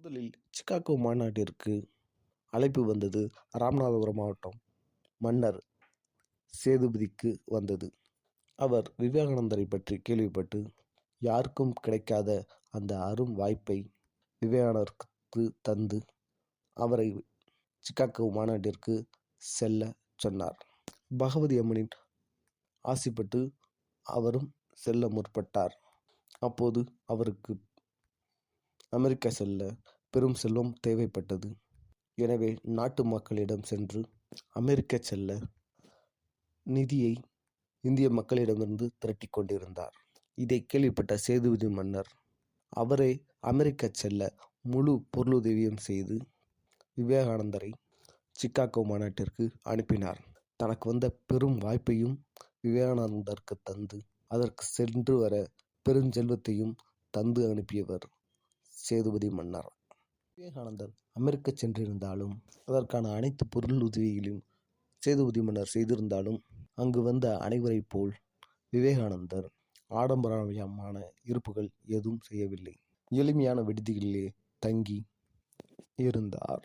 முதலில் சிக்காகோ மாநாட்டிற்கு அழைப்பு வந்தது ராமநாதபுரம் மாவட்டம் மன்னர் சேதுபதிக்கு வந்தது. அவர் விவேகானந்தரை பற்றி கேள்விப்பட்டு யாருக்கும் கிடைக்காத அந்த அரும் வாய்ப்பை விவேகானந்தருக்கு தந்து அவரை சிக்காகோ மாநாட்டிற்கு செல்ல சொன்னார். பகவதி அம்மனின் ஆசைப்பட்டு அவரும் செல்ல முற்பட்டார். அப்போது அவருக்கு அமெரிக்கா செல்ல பெரும் செல்வம் தேவைப்பட்டது. எனவே நாட்டு மக்களிடம் சென்று அமெரிக்கா செல்ல நிதியை இந்திய மக்களிடமிருந்து திரட்டி கொண்டிருந்தார். இதை கேள்விப்பட்ட சேதுபதி மன்னர் அவரே அமெரிக்கா செல்ல முழு பொருளுதவியும் செய்து விவேகானந்தரை சிக்காகோ மாநாட்டிற்கு அனுப்பினார். தனக்கு வந்த பெரும் வாய்ப்பையும் விவேகானந்தருக்கு தந்து அதற்கு சென்று வர பெருஞ்செல்வத்தையும் தந்து அனுப்பியவர் சேதுபதி மன்னர். விவேகானந்தர் அமெரிக்கா சென்றிருந்தாலும் அதற்கான அனைத்து பொருள் உதவிகளையும் சேதுபதி மன்னர் செய்திருந்தாலும் அங்கு வந்த அனைவரைப் போல் விவேகானந்தர் ஆடம்பரமான இருப்புகள் எதுவும் செய்யவில்லை. எளிமையான விடுதிகளிலே தங்கி இருந்தார்.